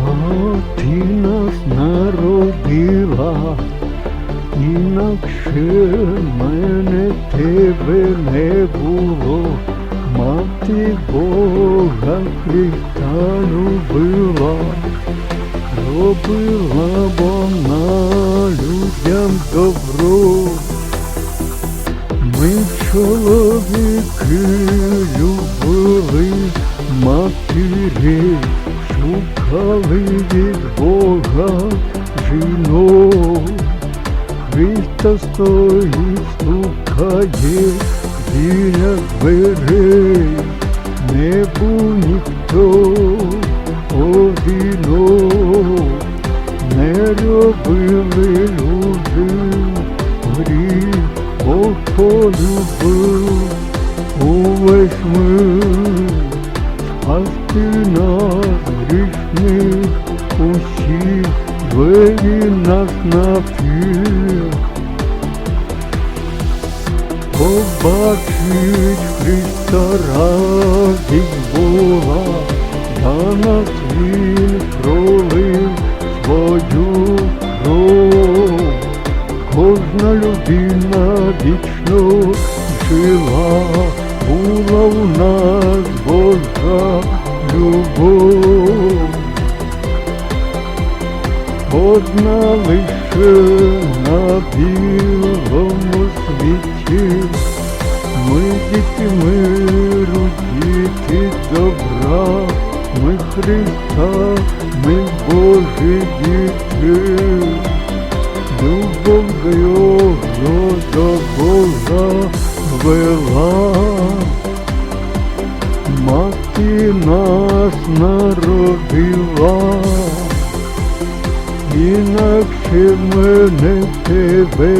Мати нас народила, інакше мене тебе не було. Мати Бога Христа любила, робила вона людям добро. Ми чоловіки любили матері, шукали від Бога жінок. Христа стоїть, стукає біля дверей, не був ніхто одинок, не робили люди гріх, Бог полюбив. Увесь мир, спасти грішних усіх, двері нас напів. Побачить Христа радість була, за нас він пролив свою кров. Кожна людина вічно жила, Одна лише на білому світі, ми діти миру, діти добра, ми Христа, ми Божі діти, любов до Його до Бога вела. Мати нас народила. Інакше мене тебе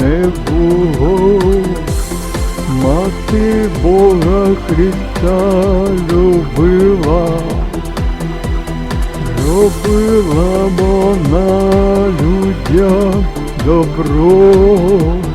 не було, мати Бога Христа любила, робила вона людям добро.